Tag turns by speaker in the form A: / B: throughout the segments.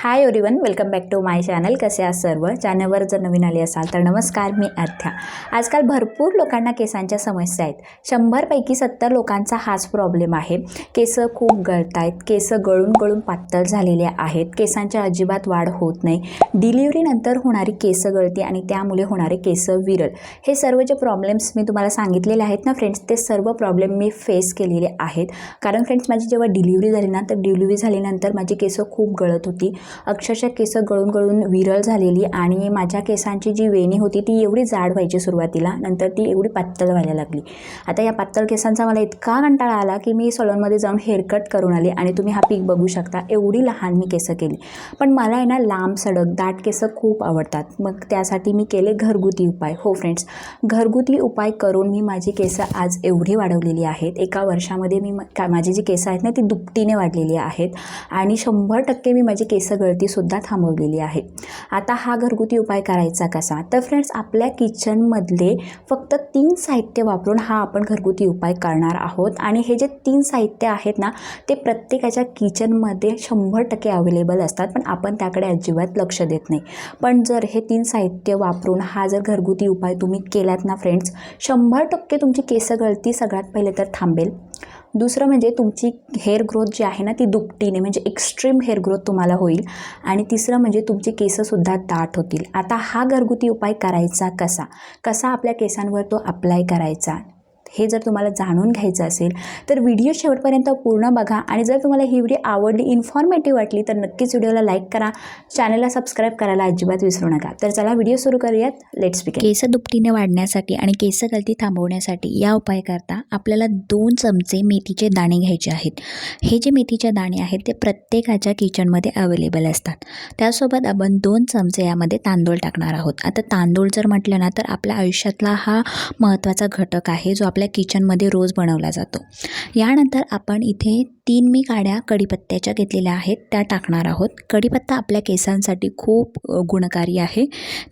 A: Hi everyone welcome back to my channel कसे आहात सर्व? चॅनलवर जर नवीन आले असाल तर नमस्कार मी अर्थ्या आजकाल भरपूर लोकांना केसांच्या समस्या आहेत. शंभरपैकी सत्तर लोकांचा हाच प्रॉब्लेम आहे. केस खूप गळत आहेत केस गळून गळून पातळ झालेले आहेत. केसांच्या अजिबात वाढ होत नाही. डिलिव्हरीनंतर होणारी केस गळती आणि त्यामुळे होणारे केस विरळ. हे सर्व जे प्रॉब्लेम्स मी तुम्हाला सांगितलेले आहेत ना फ्रेंड्स ते सर्व प्रॉब्लेम मी फेस केलेले आहेत. कारण फ्रेंड्स माझी जेव्हा डिलिव्हरी झाली ना तर डिलिव्हरी झाल्यानंतर माझी केस खूप गळत होती. अक्षरशः केस गळून गळून विरळ झालेली आणि माझ्या केसांची जी वेणी होती ती एवढी जाड व्हायची सुरुवातीला. नंतर ती एवढी पातळ व्हायला लागली. आता या पातळ केसांचा मला इतका कंटाळा आला की मी सलूनमध्ये जाऊन हेअरकट करून आले आणि तुम्ही हा पीक बघू शकता. एवढी लहान मी केसं केली. पण मला आहे ना लांब सडक दाट केसं खूप आवडतात. मग त्यासाठी मी केले घरगुती उपाय. हो फ्रेंड्स घरगुती उपाय करून मी माझी केसं आज एवढी वाढवलेली आहेत. एका वर्षामध्ये मी का माझी जी केसं आहेत ना ती दुपटीने वाढलेली आहेत. आणि शंभर टक्के मी माझी केस गळतीसुद्धा थांबवलेली आहे. आता हा घरगुती उपाय करायचा कसा? तर फ्रेंड्स आपल्या किचनमधले फक्त तीन साहित्य वापरून हा आपण घरगुती उपाय करणार आहोत. आणि हे जे तीन साहित्य आहेत ना ते प्रत्येकाच्या किचनमध्ये शंभर टक्के अवेलेबल असतात. पण आपण त्याकडे अजिबात लक्ष देत नाही. पण जर हे तीन साहित्य वापरून हा जर घरगुती उपाय तुम्ही केलात ना फ्रेंड्स शंभर टक्के तुमची केस गळती सगळ्यात पहिले तर थांबेल. दुसरं म्हणजे तुमची हेअर ग्रोथ जी आहे ना ती दुपटीने म्हणजे एक्स्ट्रीम हेअर ग्रोथ तुम्हाला होईल. आणि तिसरं म्हणजे तुमची केसंसुद्धा दाट होतील. आता हा घरगुती उपाय करायचा कसा? कसा आपल्या केसांवर तो अप्लाय करायचा? हे जर तुम्हाला जाणून घ्यायचं असेल तर व्हिडिओ शेवटपर्यंत पूर्ण बघा आणि जर तुम्हाला ही व्हिडिओ आवडली इन्फॉर्मेटिव्ह वाटली तर नक्कीच व्हिडिओला लाईक करा. चॅनलला सबस्क्राईब करायला अजिबात विसरू नका. तर चला व्हिडिओ सुरू करूयात. लेट्स बिगिन
B: केस दुपटीने वाढण्यासाठी आणि केस गळती थांबवण्यासाठी या उपाय करता आपल्याला दोन चमचे मेथीचे दाणे घ्यायचे आहेत. हे जे मेथीचे दाणे आहेत ते प्रत्येकाच्या किचनमध्ये अवेलेबल असतात. त्यासोबत आपण दोन चमचे यामध्ये तांदूळ टाकणार आहोत. आता तांदूळ जर म्हटलं ना तर आपल्या आयुष्यातला हा महत्त्वाचा घटक आहे जो आपल्या किचनमध्ये रोज बनवला जातो. यानंतर आपण इथे तीन मी काड्या कढीपत्त्याच्या घेतलेल्या आहेत. त्या टाकणार आहोत. कढीपत्ता आपल्या केसांसाठी खूप गुणकारी आहे.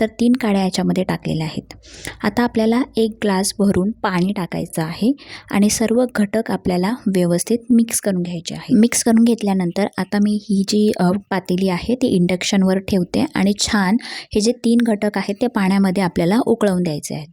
B: तर तीन काड्या याच्यामध्ये टाकलेल्या आहेत. आता आपल्याला एक ग्लास भरून पाणी टाकायचं आहे आणि सर्व घटक आपल्याला व्यवस्थित मिक्स करून घ्यायचे आहे मिक्स करून घेतल्यानंतर आता मी ही जी पातेली आहे ती इंडक्शनवर ठेवते आणि छान हे जे तीन घटक आहेत ते पाण्यामध्ये आपल्याला उकळवून द्यायचे आहेत.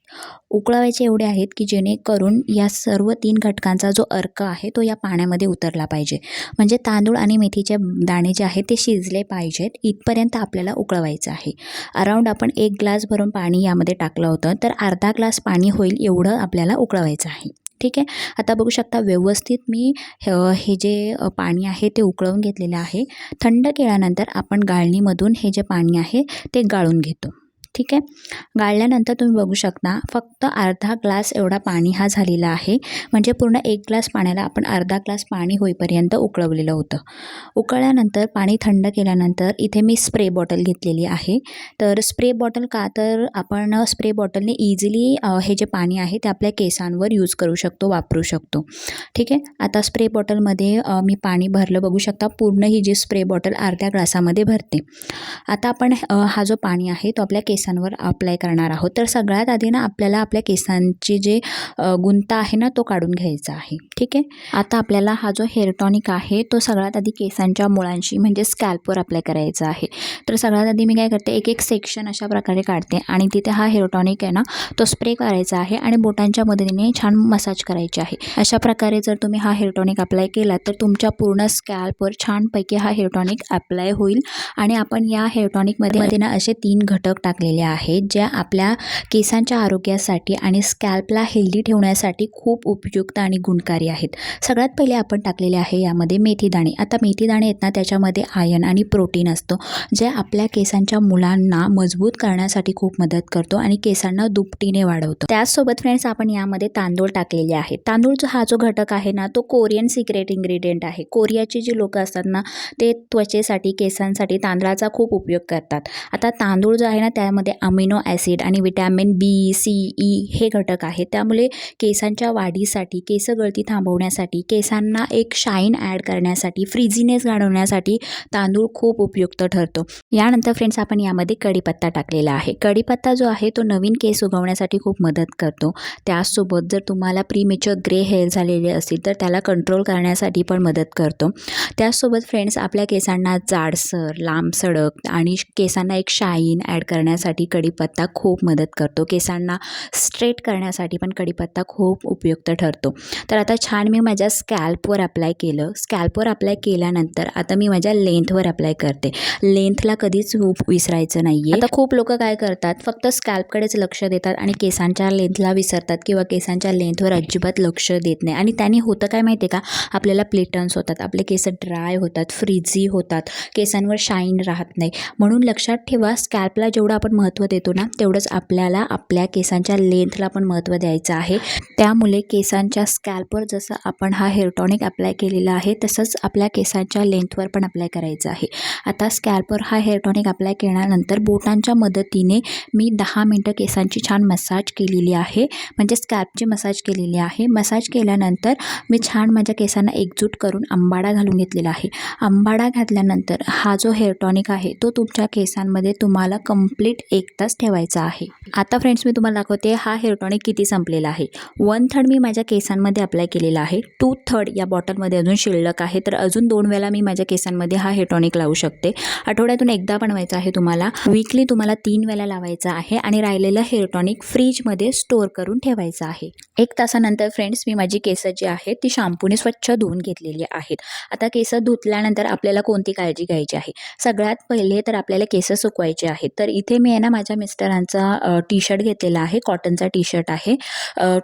B: उकळवायचे एवढे आहेत की जेणेकरून या सर्व तीन घटकांचा जो अर्क आहे तो या पाण्यामध्ये उतरला पाहिजे. म्हणजे तांदूळ आणि मेथीचे दाणे जे आहेत ते शिजले पाहिजेत. इथपर्यंत आपल्याला उकळवायचं आहे. अराऊंड आपण एक ग्लास भरून पाणी यामध्ये टाकलं होतं तर अर्धा ग्लास पाणी होईल एवढं आपल्याला उकळवायचं आहे. ठीक आहे? आता बघू शकता व्यवस्थित मी हे जे पाणी आहे ते उकळवून घेतलेलं आहे. थंड केल्यानंतर आपण गाळणीमधून हे जे पाणी आहे ते गाळून घेतो. ठीक आहे? गाळल्यानंतर तुम्ही बघू शकता फक्त अर्धा ग्लास एवढा पाणी हा झालेला आहे. म्हणजे पूर्ण एक ग्लास पाण्याला आपण अर्धा ग्लास पाणी होईपर्यंत उकळवलेलं होतं. उकळल्यानंतर पाणी थंड केल्यानंतर इथे मी स्प्रे बॉटल घेतलेली आहे. तर स्प्रे बॉटल का तर आपण स्प्रे बॉटलने इझिली हे जे पाणी आहे ते आपल्या केसांवर यूज करू शकतो वापरू शकतो. ठीक आहे? आता स्प्रे बॉटलमध्ये मी पाणी भरलं. बघू शकता पूर्ण ही जी स्प्रे बॉटल अर्ध्या ग्लासामध्ये भरते. आता आपण हा जो पाणी आहे तो आपल्या केस केसांवर अप्लाय करणार आहोत. तर सगळ्यात आधी ना आपल्याला आपल्या केसांची जे गुंता आहे ना तो काढून घ्यायचा आहे. ठीक आहे? आता आपल्याला हा जो हेअर टॉनिक आहे तो सगळ्यात आधी केसांच्या मुळांशी म्हणजे स्कॅल्पवर अप्लाय करायचा आहे. तर सगळ्यात आधी मी काय करते एक एक सेक्शन अशा प्रकारे काढते आणि तिथे हा हेअर टॉनिक आहे ना तो स्प्रे करायचा आहे आणि बोटांच्या मदतीने छान मसाज करायचे आहे. अशा प्रकारे जर तुम्ही हा हेअर टॉनिक अप्लाय केला तर तुमच्या पूर्ण स्कॅल्पवर छानपैकी हा हेअर टॉनिक अप्लाय होईल. आणि आपण या हेअर टॉनिकमध्ये मध्ये ना असे तीन घटक टाकले टाकलेले आहेत ज्या आपल्या केसांच्या आरोग्यासाठी आणि स्कॅल्पला हेल्दी ठेवण्यासाठी खूप उपयुक्त आणि गुणकारी आहेत. सगळ्यात पहिले आपण टाकलेले आहे यामध्ये मेथीदाणे आता मेथीदाणे आहेत ना त्याच्यामध्ये आयन आणि प्रोटीन असतो जे आपल्या केसांच्या मुलांना मजबूत करण्यासाठी खूप मदत करतो आणि केसांना दुपटीने वाढवतो. त्याचसोबत फ्रेंड्स आपण यामध्ये तांदूळ टाकलेले आहेत तांदूळ जो हा जो घटक आहे ना तो कोरियन सिक्रेट इन्ग्रेडियंट आहे. कोरियाची जी लोकं असतात ना ते त्वचेसाठी केसांसाठी तांदळाचा खूप उपयोग करतात. आता तांदूळ जो आहे ना त्यामध्ये ज्याच्यामध्ये अमिनो ॲसिड आणि विटॅमिन बी सी ई हे घटक आहेत. त्यामुळे केसांच्या वाढीसाठी केस गळती थांबवण्यासाठी केसांना एक शाईन ॲड करण्यासाठी फ्रिझीनेस घालवण्यासाठी तांदूळ खूप उपयुक्त ठरतो. यानंतर फ्रेंड्स आपण यामध्ये कढीपत्ता टाकलेला आहे. कढीपत्ता जो आहे तो नवीन केस उगवण्यासाठी खूप मदत करतो. त्याचसोबत जर तुम्हाला प्रीमेच्युअर ग्रे हेअर झालेले असतील तर त्याला कंट्रोल करण्यासाठी पण मदत करतो. त्याचसोबत फ्रेंड्स आपल्या केसांना जाडसर लांब सडक आणि केसांना एक शाईन ॲड करण्यासाठी कढीपत्ता खूप मदत करतो. केसांना स्ट्रेट करण्यासाठी पण कढीपत्ता खूप उपयुक्त ठरतो. तर आता छान मी माझ्या स्कॅल्पवर अप्लाय केलं. स्कॅल्पवर अप्लाय केल्यानंतर आता मी माझ्या लेंथवर अप्लाय करते. लेंथला कधीच विसरायचं नाही आहे आता खूप लोक काय करतात? फक्त स्कॅल्पकडेच लक्ष देतात आणि केसांच्या लेंथला विसरतात किंवा केसांच्या लेंथवर अजिबात लक्ष देत नाही. आणि त्याने होतं काय माहिती आहे का? आपल्याला प्लेटन्स होतात. आपले केस ड्राय होतात फ्रिजी होतात. केसांवर शाईन राहत नाही. म्हणून लक्षात ठेवा स्कॅल्पला जेवढं आपण महत्त्व देतो ना तेवढंच आपल्याला आपल्या केसांच्या लेंथला पण महत्त्व द्यायचं आहे. त्यामुळे केसांच्या स्कॅल्पवर जसं आपण हा हेअर टॉनिक अप्लाय केलेला आहे तसंच आपल्या केसांच्या लेंथवर पण अप्लाय करायचं आहे. आता स्कॅल्पवर हा हेअर टॉनिक अप्लाय केल्यानंतर बोटांच्या मदतीने मी दहा मिनटं केसांची छान मसाज केलेली आहे. म्हणजे स्कॅल्पची मसाज केलेली आहे. मसाज केल्यानंतर मी छान माझ्या केसांना एकजूट करून आंबाडा घालून घेतलेला आहे. आंबाडा घातल्यानंतर हा जो हेअर टॉनिक आहे तो तुमच्या केसांमध्ये तुम्हाला कंप्लीट एक तास ठेवायचा आहे. आता फ्रेंड्स मी तुम्हाला दाखवते हा हेअर टॉनिक किती संपलेला आहे. वन थर्ड मी माझ्या केसांमध्ये अप्लाय केलेला आहे. टू थर्ड या बॉटलमध्ये अजून शिल्लक आहे. तर अजून दोन वेळा मी माझ्या केसांमध्ये हा हेअर टॉनिक लावू शकते. आठवड्यातून एकदा बनवायचा आहे तुम्हाला. वीकली तुम्हाला तीन वेळा लावायचं आहे आणि राहिलेलं हेअर टॉनिक फ्रीजमध्ये स्टोअर करून ठेवायचं आहे. एक तासानंतर फ्रेंड्स मी माझी केस जी आहेत ती शॅम्पूने स्वच्छ धुवून घेतलेली आहेत. आता केस धुतल्यानंतर आपल्याला कोणती काळजी घ्यायची आहे? सगळ्यात पहिले तर आपल्याला केस सुकवायचे आहेत. तर इथे मी आहे ना माझ्या मिस्टरांचा टी शर्ट घेतलेला आहे कॉटनचा टी शर्ट आहे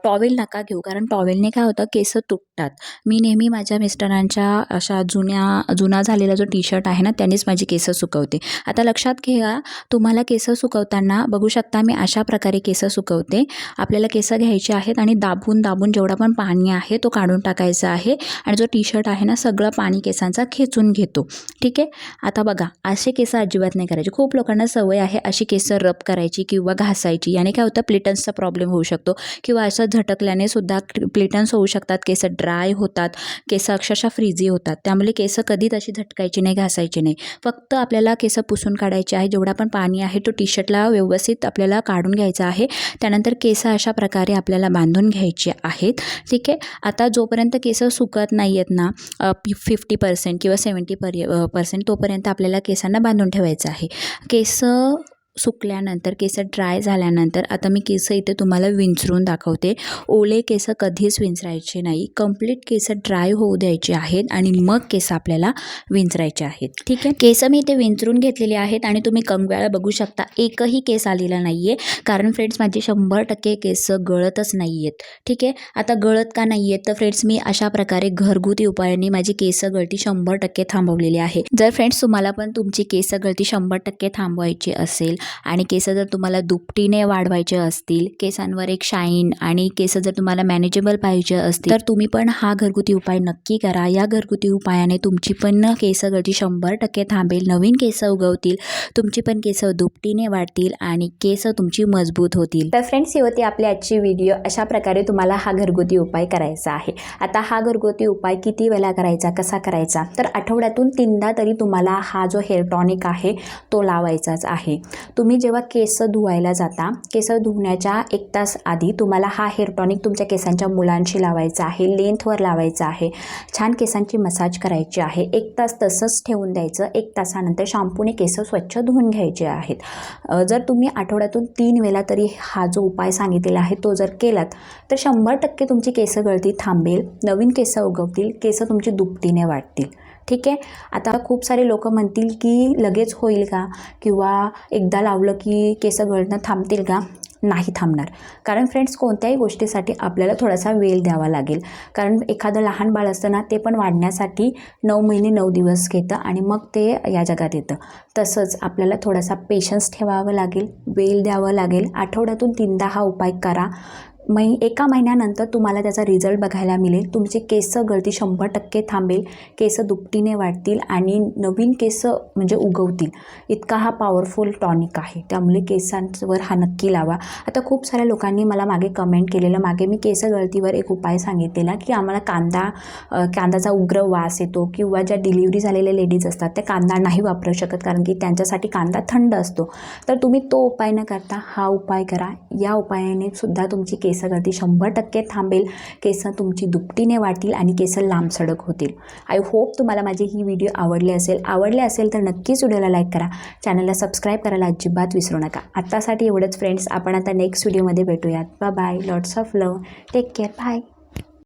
B: टॉवेल नका घेऊ कारण टॉवेलने काय होतं केस तुटतात. मी नेहमी माझ्या मिस्टरांच्या अशा जुन्या जुना झालेला जो टी शर्ट आहे ना त्यांनीच माझी केसं सुकवते. आता लक्षात घ्या तुम्हाला केसं सुकवताना बघू शकता मी अशा प्रकारे केसं सुकवते. आपल्याला केस घ्यायचे आहेत आणि दाबून दाबून जेवढा पण पाणी आहे तो काढून टाकायचा आहे. आणि जो टी शर्ट आहे ना सगळं पाणी केसांचा खेचून घेतो. ठीक आहे? आता बघा असे केस अजिबात नाही करायचे. खूप लोकांना सवय आहे अशी केस रब करायची किंवा घासायची याने काय होतं? प्लेटन्सचा प्रॉब्लेम होऊ शकतो. किंवा असं झटकल्याने सुद्धा प्लेटन्स होऊ शकतात केस ड्राय होतात केस अक्षरशः फ्रीजी होतात. त्यामुळे केस कधीच अशी झटकायची नाही घासायची नाही. फक्त आपल्याला केस पुसून काढायचे आहे जेवढा पण पाणी आहे तो टी शर्टला व्यवस्थित आपल्याला काढून घ्यायचा आहे. त्यानंतर केस अशा प्रकारे आपल्याला बांधून घ्यायचे आहेत. ठीक आहे? आता जोपर्यंत केस सुकत नाही आहेत ना फिफ्टी पर्सेंट किंवा सेवन्टी पर पर्सेंट तोपर्यंत आपल्याला केसांना बांधून ठेवायचं आहे. केस सुकल्यानंतर केस ड्राय झाल्यानंतर आता मी केस इथे तुम्हाला विंचरून दाखवते. ओले केस कधीच विंचरायचे नाही. कंप्लीट केस ड्राय होऊ द्यायचे आहेत आणि मग केस आपल्याला विंचरायचे आहेत. ठीक आहे? केस मी इथे विंचरून घेतलेले आहेत आणि तुम्ही कंगव्याला बघू शकता. एकही केस आलेला नाही आहे कारण फ्रेंड्स माझे शंभर टक्के केस गळतच नाही आहेत ठीक आहे? आता गळत का नाही आहेत तर फ्रेंड्स मी अशा प्रकारे घरगुती उपायांनी माझी केस गळती शंभर टक्के थांबवलेली आहे. जर फ्रेंड्स तुम्हाला पण तुमची केस गळती शंभर टक्के थांबवायची असेल आणि केस जर तुम्हाला दुपटीने वाढवायचे असतील केसांवर एक शाईन आणि केस जर तुम्हाला मॅनेजेबल पाहिजे असतील तर तुम्ही पण हा घरगुती उपाय नक्की करा. या घरगुती उपायाने तुमची पण केस गळती शंभर टक्के थांबेल. नवीन केस उगवतील तुमची पण केस दुपटीने वाढतील आणि केस तुमची मजबूत होतील.
A: तर फ्रेंड्स ही होती आपली आजची व्हिडिओ अशा प्रकारे तुम्हाला हा घरगुती उपाय करायचा आहे. आता हा घरगुती उपाय किती वेळा करायचा कसा करायचा? तर आठवड्यातून तीनदा तरी तुम्हाला हा जो हेअर टॉनिक आहे तो लावायचाच आहे. तुम्ही जेव्हा केस धुवायला जाता केस धुवण्याच्या एक तास आधी तुम्हाला हा हेअर टॉनिक तुमच्या केसांच्या मुलांशी लावायचा आहे लेंथवर लावायचा आहे छान केसांची मसाज करायची आहे. एक तास तसंच ठेवून द्यायचं एक तासानंतर शॅम्पूने केस स्वच्छ धुवून घ्यायचे आहेत. जर तुम्ही आठवड्यातून तीन वेळा तरी हा जो उपाय सांगितलेला आहे तो जर केलात तर शंभर टक्के तुमची केस गळती थांबेल नवीन केस उगवतील केस तुमची दुपटीने वाढतील. ठीक आहे? आता खूप सारे लोक म्हणतील की लगेच होईल का? किंवा एकदा लावलं की केस गळणं थांबतील का? नाही थांबणार. कारण फ्रेंड्स कोणत्याही गोष्टीसाठी आपल्याला थोडासा वेळ द्यावा लागेल. कारण एखादं लहान बाळ असतं ना ते पण वाढण्यासाठी नऊ महिने नऊ दिवस घेतं आणि मग ते या जगात येतं. तसंच आपल्याला थोडासा पेशन्स ठेवावं लागेल वेळ द्यावं लागेल. आठवड्यातून तीनदा हा उपाय करा. मै एका महिन्यानंतर तुम्हाला त्याचा रिझल्ट बघायला मिळेल. तुमचे केस गळती शंभर टक्के थांबेल. केस दुपटीने वाढतील आणि नवीन केस म्हणजे उगवतील. इतका हा पॉवरफुल टॉनिक आहे. त्यामुळे केसांवर हा नक्की लावा. आता खूप साऱ्या लोकांनी मला मागे कमेंट केलेलं. मागे मी केस गळतीवर एक उपाय सांगितलेला की आम्हाला कांदा कांद्याचा उग्र वास येतो किंवा ज्या डिलिव्हरी झालेल्या लेडीज असतात त्या कांदा नाही वापरू शकत कारण की त्यांच्यासाठी कांदा थंड असतो. तर तुम्ही तो उपाय न करता हा उपाय करा. या उपायाने सुद्धा तुमची केसगळती शंभर टक्के थांबेल. केस तुमची दुपटीने वाटतील आणि केस लांबसडक होतील. आय होप तुम्हाला माझी ही व्हिडिओ आवडली असेल. आवडले असेल तर नक्कीच व्हिडिओला लाईक करा. चॅनलला सबस्क्राईब करायला अजिबात विसरू नका. आत्तासाठी एवढंच फ्रेंड्स आपण आता नेक्स्ट व्हिडिओमध्ये भेटूयात. Bye bye lots of love take care bye